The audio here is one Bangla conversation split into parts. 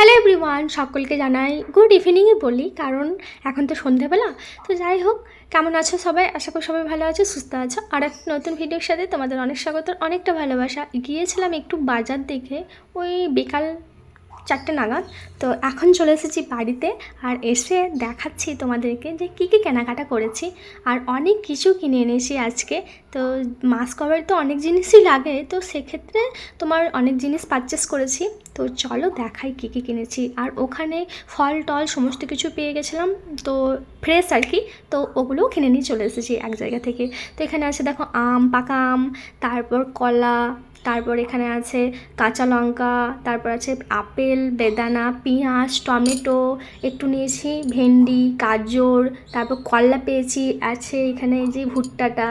হ্যালো এভরিওয়ান সকলকে জানাই গুড ইভিনিংই বলি, কারণ এখন তো সন্ধেবেলা, তো যাই হোক, কেমন আছো সবাই? আশা করি সবাই ভালো আছো, সুস্থ আছো। আর এক নতুন ভিডিওর সাথে তোমাদের অনেক স্বাগত অনেকটা ভালোবাসা। গিয়েছিলাম একটু বাজার দেখে, ওই বিকাল চারটে নাগাদ। তো এখন চলে এসেছি বাড়িতে আর এসে দেখাচ্ছি তোমাদেরকে যে কী কী কেনাকাটা করেছি আর অনেক কিছু কিনে এনেছি আজকে। তো মাস কভার তো অনেক জিনিসই লাগে, তো সেক্ষেত্রে তোমার অনেক জিনিস পারচেস করেছি। তো চলো দেখাই কী কী কিনেছি। আর ওখানে ফল, টল সমস্ত কিছু পেয়ে গেছিলাম, তো ফ্রেশ আর কি, তো ওগুলোও কিনে নিয়ে চলে এসেছি এক জায়গা থেকে। তো এখানে আছে দেখো আম, পাকা আম, তারপর কলা তারপর এখানে আছে কাঁচা লঙ্কা, তারপর আছে আপেল, বেদানা, পেঁয়াজ, টমেটো, একটু নিয়েছি, ভেন্ডি, গাজর, তারপর করলা পেয়েছি, আছে এখানে যে ভুট্টাটা।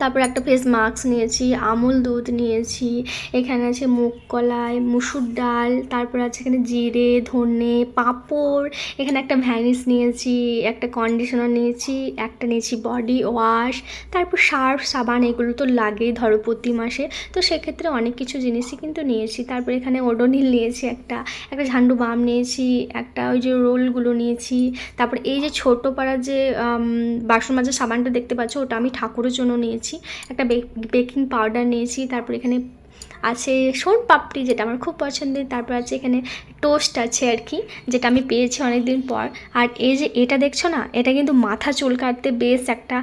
তারপর একটা ফেস মাস্ক নিয়েছি, আমুল দুধ নিয়েছি, এখানে আছে মুগ কলাই, মুসুর ডাল, তারপর আছে এখানে জিরে, ধনে, পাঁপড়, এখানে একটা ভ্যানিস নিয়েছি, একটা কন্ডিশনার নিয়েছি, একটা নিয়েছি বডি ওয়াশ তারপর সার্ফ, সাবান, এগুলো তো লাগেই ধরো প্রতি মাসে, তো সেক্ষেত্রে অনেক কিছু জিনিসই কিন্তু নিয়েছি, তারপর এখানে ওডোনিল নিয়েছি একটা একটা ঝান্ডু বাম নিয়েছি, একটা ওই যে রোলগুলো নিয়েছি, তারপর এই যে ছোটো পাড়ার যে বাসন মাজার সাবানটা দেখতে পাচ্ছ, ওটা আমি ঠাকুরের জন্য নিয়েছি। একটা বেকিং পাউডার নিয়েছি, তারপর এখানে আছে সোন পাপড়ি যেটা আমার খুব পছন্দের, তারপর আছে এখানে টোস্ট আছে আর কি, যেটা আমি পেয়েছি অনেক দিন পর। আর এই যে এটা দেখছ না, এটা কিন্তু মাথা চুল কাটতে বেশ একটা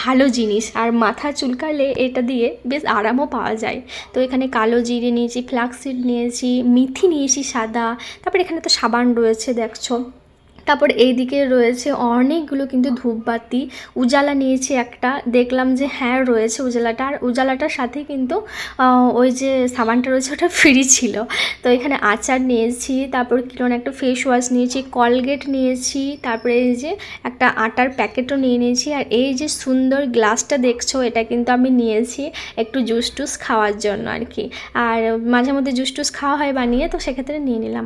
ভালো জিনিস। আর মাথা চুলকালে এটা দিয়ে বেশ আরামও পাওয়া যায়। তো এখানে কালো জিরে নিয়েছি ফ্লাক্সিড নিয়েছি, মিথি নিয়েছি সাদা, তারপর এখানে তো সাবান রয়েছে দেখছ। তারপর এইদিকে রয়েছে অনেকগুলো কিন্তু ধূপবাতি। উজালা নিয়েছি একটা। দেখলাম যে হ্যাঁ রয়েছে উজালাটা। আর উজালাটার সাথে কিন্তু ওই যে সাবানটা রয়েছে ওটা ফ্রি ছিল। তো এখানে আচার নিয়েছি, তারপর কিরণ একটা ফেস ওয়াশ নিয়েছি কলগেট নিয়েছি, তারপরে এই যে একটা আটার প্যাকেটও নিয়ে নিয়েছি। আর এই যে সুন্দর গ্লাসটা দেখছ, এটা কিন্তু আমি নিয়েছি একটু জুস টুস খাওয়ার জন্য আর কি আর মাঝে মধ্যে জুস টুস খাওয়া হয় বানিয়ে, তো সেক্ষেত্রে নিয়ে নিলাম।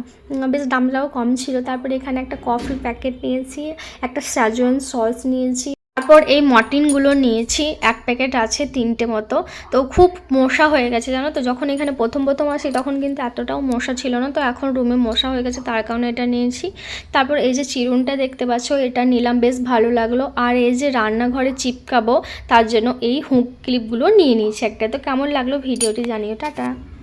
বেশ দামটাও কম ছিল। তারপরে এখানে একটা কফি প্যাকেট নিয়েছি, একটা সাজওয়ান সস নিয়েছি, তারপর এই মর্টিনগুলো নিয়েছি, এক প্যাকেট আছে তিনটে মতো। তো খুব মশা হয়ে গেছে, জানো তো? যখন এখানে প্রথম প্রথম আসি তখন কিন্তু এতটাও মশা ছিল না তো, এখন রুমে মশা হয়ে গেছে, তার কারণে এটা নিয়েছি। তারপর এই যে চিরুনটা দেখতে পাচ্ছ, এটা নিলাম, বেশ ভালো লাগল। আর এই যে রান্নাঘরে চিপকাবো, তার জন্য এই হুক ক্লিপগুলো নিয়ে নিয়েছি একটা তো কেমন লাগল ভিডিওটি জানিও, টাটা।